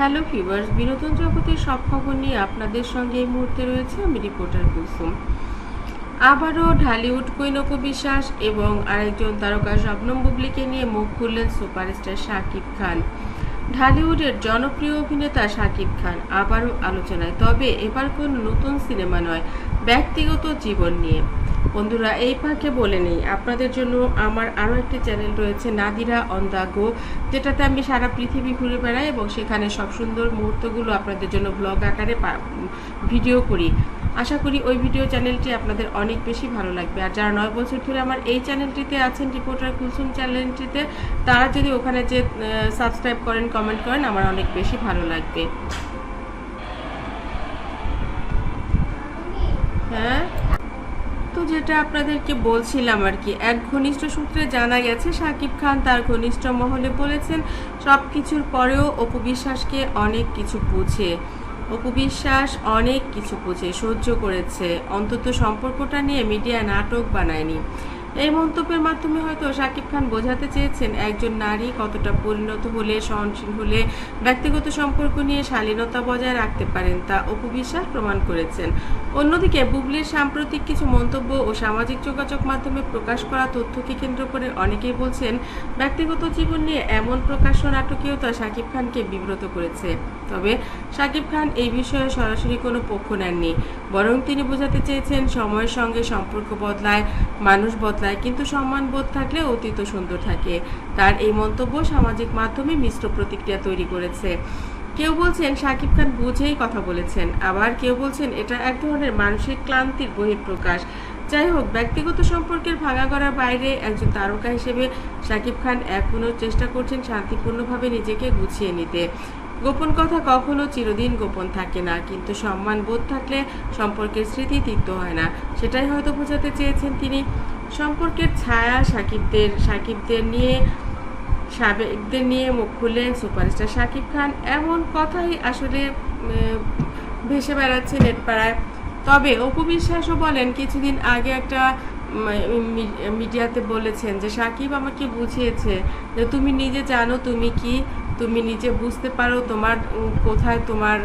Hello viewers বিনোদন জগতের সব খবর নিয়ে আপনাদের সঙ্গে এই মুহূর্তে রয়েছে আমি রিপোর্টার কুসুম। আবারও ঢালিউড অপু বিশ্বাস এবং আরেকজন তারকা শবনম বুবলিকে নিয়ে মুখ খুললেন সুপারস্টার শাকিব খান। ঢালিউডের জনপ্রিয় অভিনেতা শাকিব খান আবারও আলোচনায়। তবে এবার কোনো নতুন সিনেমা নয়, ব্যক্তিগত জীবন নিয়ে। বন্ধুরা, এই ফাঁকে বলে নেই। আপনাদের জন্য আমার আরও একটি চ্যানেল রয়েছে নাদিরা অন দ্য গো যেটাতে আমি সারা পৃথিবী ঘুরে বেড়াই এবং সেখানে সব সুন্দর মুহূর্তগুলো আপনাদের জন্য ব্লগ আকারে ভিডিও করি। আশা করি ওই ভিডিও চ্যানেলটি আপনাদের অনেক বেশি ভালো লাগবে। আর যারা নয় বছর ধরে আমার এই চ্যানেলটিতে আছেন রিপোর্টার কুলসুম চ্যানেলটিতে তারা যদি ওখানে যে সাবস্ক্রাইব করেন কমেন্ট করেন, আমার অনেক বেশি ভালো লাগবে। হ্যাঁ? তো যেটা আপনাদেরকে বলছিলাম আর কি, এক ঘনিষ্ঠ সূত্রে জানা গেছে শাকিব খান তার ঘনিষ্ঠ মহলে বলেছেন সব কিছুর পরেও অপু বিশ্বাসকে অনেক কিছু বুঝে। অপু বিশ্বাস অনেক কিছু বুঝে, সহ্য করেছে। অন্তত সম্পর্কটা নিয়ে মিডিয়া নাটক বানায়নি। এই মন্তব্যের মাধ্যমে হয়তো শাকিব খান বোঝাতে চেয়েছেন একজন নারী কতটা পরিণত হলে, সহনশীল হলে, ব্যক্তিগত সম্পর্ক নিয়ে শালীনতা বজায় রাখতে পারেন তা অপু বিশ্বাস প্রমাণ করেছেন। অন্যদিকে বুবলির সাম্প্রতিক কিছু মন্তব্য ও সামাজিক যোগাযোগ মাধ্যমে প্রকাশ করা তথ্যকে কেন্দ্র করে অনেকেই বলছেন, ব্যক্তিগত জীবন নিয়ে এমন প্রকাশ্য নাটকীয়তা শাকিব খানকে বিব্রত করেছে। তবে শাকিব খান এই বিষয়ে সরাসরি কোনো পক্ষ নেননি, বরং তিনি বোঝাতে চেয়েছেন, সময়ের সঙ্গে সম্পর্ক বদলায়, মানুষ বদলায় কিন্তু সম্মানবোধ থাকলে অতীত সুন্দর থাকে। তার এই মন্তব্য সামাজিক মাধ্যমে মিশ্র প্রতিক্রিয়া তৈরি করেছে। কেউ বলছেন শাকিব খান বুঝেই কথা বলেছেন। আবার কেউ বলছেন, এটা এক ধরনের মানসিক ক্লান্তির বহিঃপ্রকাশ। যাই হোক, ব্যক্তিগত সম্পর্কের ভাঙা করার বাইরে একজন তারকা হিসেবে শাকিব খান এখনও চেষ্টা করছেন শান্তিপূর্ণভাবে নিজেকে গুছিয়ে নিতে। গোপন কথা কখনো চিরদিন গোপন থাকে না, কিন্তু সম্মান বোধ থাকলে সম্পর্কের স্মৃতি তিক্ত হয় না। সেটাই হয়তো বোঝাতে চেয়েছেন তিনি। সম্পর্কের ছায়া সাকিবদের সাকিবদের নিয়ে, সাবেকদের নিয়ে মুখ খুললেন সুপারস্টার সাকিব খান। এমন কথাই আসলে ভেসে বেড়াচ্ছে নেটপাড়ায়। তবে অপু বিশ্বাসও বলেন, কিছুদিন আগে একটা মিডিয়াতে বলেছেন যে, সাকিব আমাকে বুঝিয়েছে যে, তুমি নিজে জানো তুমি কি, তুমি নিজে বুঝতে পারো তোমার কোথায় তোমার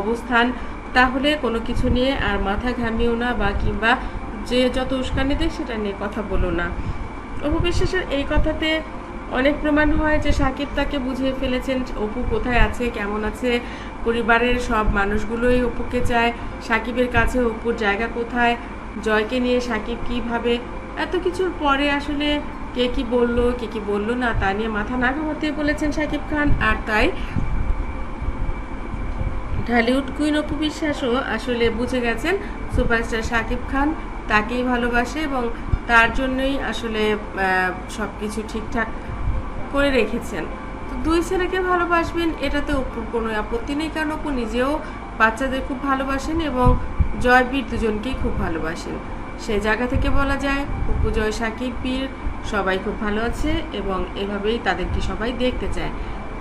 অবস্থান। তাহলে কোনো কিছু নিয়ে আর মাথা ঘামিও না বা কিংবা যে যত উস্কানি দেয় সেটা নিয়ে কথা বলো না। অপু বিশ্বাসের এই কথাতে অনেক প্রমাণ হয় যে সাকিব তাকে বুঝিয়ে ফেলেছেন অপু কোথায় আছে, কেমন আছে, পরিবারের সব মানুষগুলোই অপুকে চায়, সাকিবের কাছে অপুর জায়গা কোথায়, জয়কে নিয়ে সাকিব কীভাবে, এত কিছুর পরে আসলে কে কি বলল, কে কি বলল না, তা নিয়ে মাথা না ঘামাতে বলেছেন সাকিব খান। আর তাই ঢালিউড কুইন অপু বিশ্বাসও আসলে বুঝে গেছেন সুপারস্টার সাকিব খান। তাকেই ভালোবাসে এবং তার জন্যই আসলে সব কিছু ঠিকঠাক করে রেখেছেন। তো দুই ছেলেকে ভালোবাসবেন, এটাতে অপুর কোনো আপত্তি নেই, কারণ অপু নিজেও বাচ্চাদের খুব ভালোবাসেন এবং জয়বীর দুজনকেই খুব ভালোবাসেন। সেই জায়গা থেকে বলা যায়, অপু জয়, সাকিব বীর সবাই খুব ভালো আছে এবং এভাবেই তাদেরকে সবাই দেখতে চায়।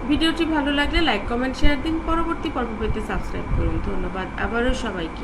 ভিডিওটি ভালো লাগলে লাইক, কমেন্ট, শেয়ার দিন। পরবর্তী পর্ব পেতে সাবস্ক্রাইব করুন। ধন্যবাদ আবারও সবাইকে।